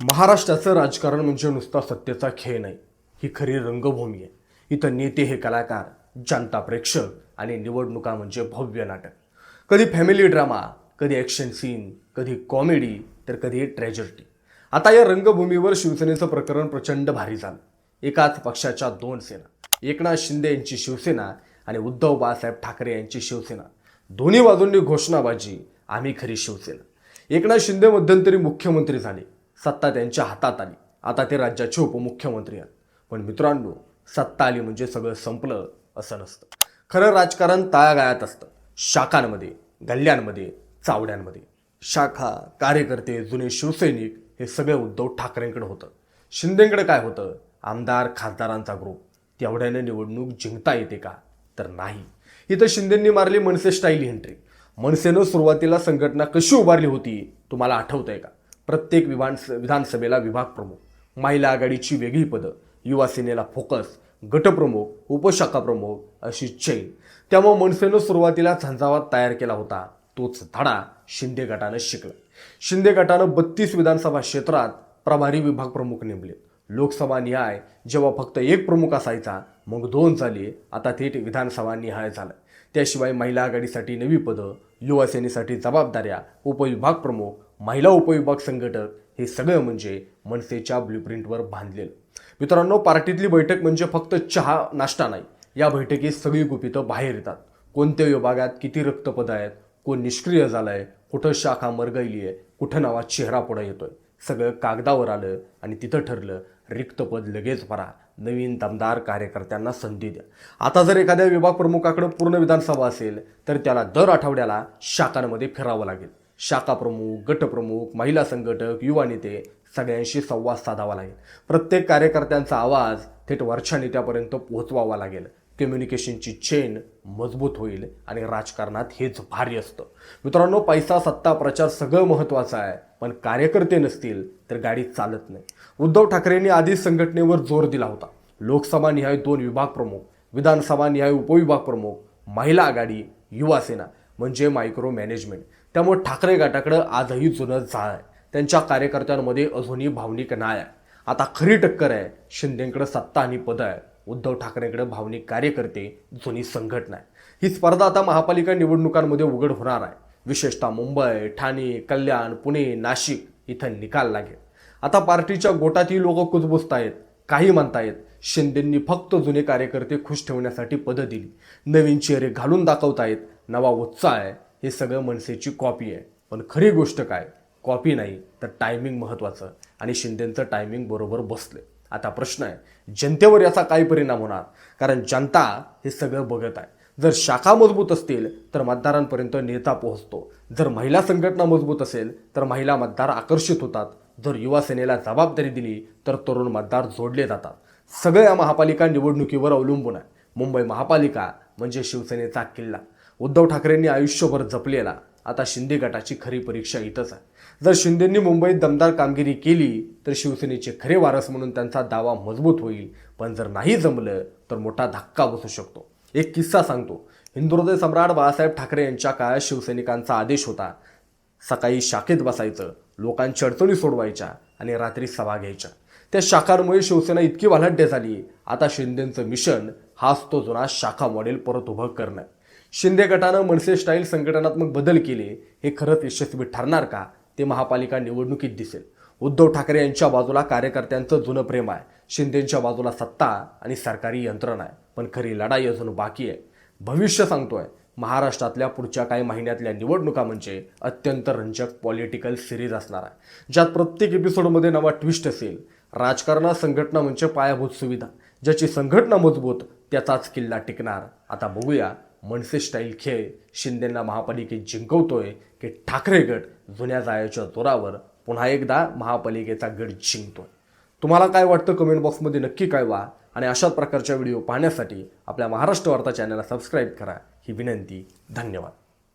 महाराष्ट्राचं राजकारण म्हणजे नुसता सत्तेचा खेळ नाही. ही खरी रंगभूमी आहे. इथं नेते हे कलाकार जनता प्रेक्षक आणि निवडणुका म्हणजे भव्य नाटक. कधी फॅमिली ड्रामा कधी ॲक्शन सीन कधी कॉमेडी तर कधी ट्रॅजडी आता या रंगभूमीवर शिवसेनेचं प्रकरण प्रचंड भारी झालं. एकाच पक्षाच्या दोन सेना एकनाथ शिंदे यांची शिवसेना आणि उद्धव बाळासाहेब ठाकरे यांची शिवसेना. दोन्ही बाजूंनी घोषणाबाजी आम्ही खरी शिवसेना. एकनाथ शिंदे मध्यंतरी मुख्यमंत्री झाले. सत्ता त्यांच्या हातात आली. आता ते राज्याचे उपमुख्यमंत्री आहेत. पण मित्रांनो सत्ता आली म्हणजे सगळं संपलं असं नसतं. खरं राजकारण तळागाळात असतं. शाखांमध्ये गल्ल्यांमध्ये चावड्यांमध्ये. शाखा कार्यकर्ते जुने शिवसैनिक हे सगळं उद्धव ठाकरेंकडे होतं. शिंदेकडे काय होतं? आमदार खासदारांचा ग्रुप तेवढ्याने निवडणूक जिंकता येते का? तर नाही. इथं शिंदेंनी मारली मनसे स्टाईल एंट्री मनसेनं सुरुवातीला संघटना कशी उभारली होती तुम्हाला आठवतंय का? प्रत्येक विधान विधानसभेला विभाग प्रमुख महिला आघाडीची वेगळी पदं युवा सेनेला फोकस गटप्रमुख उपशाखा प्रमुख अशी चैन. त्यामुळे मनसेनं सुरुवातीला झंझावात तयार केला होता तोच धडा शिंदे गटानं शिकला. शिंदे गटानं बत्तीस विधानसभा क्षेत्रात प्रभारी विभाग प्रमुख नेमले. लोकसभा निहाय जेव्हा फक्त एक प्रमुख असायचा मग दोन झाले आता थेट विधानसभा निहाय झालं त्याशिवाय महिला आघाडीसाठी नवी पदं युवा सेनेसाठी जबाबदाऱ्या उपविभाग प्रमुख महिला उपविभाग संघटक हे सगळं म्हणजे मनसेच्या ब्ल्यूप्रिंटवर बांधलेलं. मित्रांनो पार्टीतली बैठक म्हणजे फक्त चहा नाश्ता नाही. या बैठकीत सगळी गुपितं बाहेर येतात. कोणत्या विभागात किती रक्तपद आहेत कोण निष्क्रिय झालं आहे कुठं शाखा मरगळली आहे कुठं नावा चेहरा पुढे येतोय सगळं कागदावर आलं आणि तिथं ठरलं रिक्त पद लगेच भरा. नवीन दमदार कार्यकर्त्यांना संधी द्या. आता जर एखाद्या विभाग प्रमुखाकडे पूर्ण विधानसभा असेल तर त्याला दर आठवड्याला शाखांमध्ये फिरावं लागेल. शाखा प्रमुख गटप्रमुख महिला संघटक युवा नेते सगळ्यांशी संवाद साधावा लागेल. प्रत्येक कार्यकर्त्यांचा आवाज थेट वरच्या नेत्यापर्यंत पोहोचवावा लागेल. कम्युनिकेशनची चेन मजबूत होईल आणि राजकारणात हेच भारी असतं. मित्रांनो पैसा सत्ता प्रचार सगळं महत्त्वाचं आहे पण कार्यकर्ते नसतील तर गाडी चालत नाही. उद्धव ठाकरेंनी आधीच संघटनेवर जोर दिला होता. लोकसभा निहाय दोन विभाग प्रमुख विधानसभा निहाय उपविभाग प्रमुख महिला आघाडी युवासेना म्हणजे मायक्रो मॅनेजमेंट त्यामुळे ठाकरे गटाकडं आजही जुनं जाळ आहे. त्यांच्या कार्यकर्त्यांमध्ये अजूनही भावनिक नाळ आहे. आता खरी टक्कर आहे शिंदेकडे सत्ता आणि पद आहे उद्धव ठाकरेंकडे भावनिक कार्यकर्ते जुनी संघटना आहे ही स्पर्धा आता महापालिका निवडणुकांमध्ये उघड होणार आहे. विशेषतः मुंबई ठाणे कल्याण पुणे नाशिक इथं निकाल लागेल. आता पार्टीच्या गोटातही लोक कुजबुजतायत काही म्हणतायत शिंदेंनी फक्त जुने कार्यकर्ते खुश ठेवण्यासाठी पदं दिली. नवीन चेहरे घालून दाखवतायत. नवा उत्साह आहे. हे सगळं मनसेची कॉपी आहे. पण खरी गोष्ट काय? कॉपी नाही तर टायमिंग महत्त्वाचं आणि शिंदेंचं टायमिंग बरोबर बसलं आता प्रश्न आहे जनतेवर याचा काय परिणाम होणार? कारण जनता हे सगळं बघत आहे. जर शाखा मजबूत असतील तर मतदारांपर्यंत नेता पोहोचतो. जर महिला संघटना मजबूत असेल तर महिला मतदार आकर्षित होतात. जर युवा सेनेला जबाबदारी दिली तर तरुण मतदार जोडले जातात. सगळ्या महापालिका निवडणुकीवर अवलंबून आहे. मुंबई महापालिका म्हणजे शिवसेनेचा किल्ला. उद्धव ठाकरेंनी आयुष्यभर जपलेला आता शिंदे गटाची खरी परीक्षा इथंच आहे. जर शिंदेंनी मुंबईत दमदार कामगिरी केली तर शिवसेनेचे खरे वारस म्हणून त्यांचा दावा मजबूत होईल. पण जर नाही जमलं तर मोठा धक्का बसू शकतो. एक किस्सा सांगतो. हिंदुहृदय सम्राट बाळासाहेब ठाकरे यांच्या काळात शिवसैनिकांचा आदेश होता. सकाळी शाखेत बसायचं लोकांची अडचणी सोडवायच्या आणि रात्री सभा घ्यायच्या. त्या शाखांमुळे शिवसेना इतकी वालाढ्य झाली. आता शिंदेंचं मिशन हाच तो जुना शाखा मॉडेल परत उभं करणं. शिंदे गटानं मनसे स्टाईल संघटनात्मक बदल केले हे खरंच यशस्वी ठरणार का? ते महापालिका निवडणुकीत दिसेल. उद्धव ठाकरे यांच्या बाजूला कार्यकर्त्यांचं जुनं प्रेम आहे. शिंदेच्या बाजूला सत्ता आणि सरकारी यंत्रणा आहे. पण खरी लढाई अजून बाकी आहे. भविष्य सांगतोय महाराष्ट्रातल्या पुढच्या काही महिन्यातल्या निवडणुका म्हणजे अत्यंत रंजक पॉलिटिकल सिरीज असणार आहे. ज्यात प्रत्येक एपिसोडमध्ये नवा ट्विस्ट असेल. राजकारणात संघटना म्हणजे पायाभूत सुविधा. ज्याची संघटना मजबूत त्याचाच किल्ला टिकणार. आता बघूया मनसे स्टाईल खेळ शिंदेंना महापालिकेत जिंकवतोय की ठाकरे गट जुन्या जायाच्या जोरावर पुन्हा एकदा महापालिकेचा गट जिंकतोय. तुम्हाला काय वाटतं कमेंट बॉक्समध्ये नक्की कळवा आणि अशाच प्रकारच्या व्हिडिओ पाहण्यासाठी आपल्या महाराष्ट्र वार्ता चॅनलला सबस्क्राईब करा. ही विनंती धन्यवाद.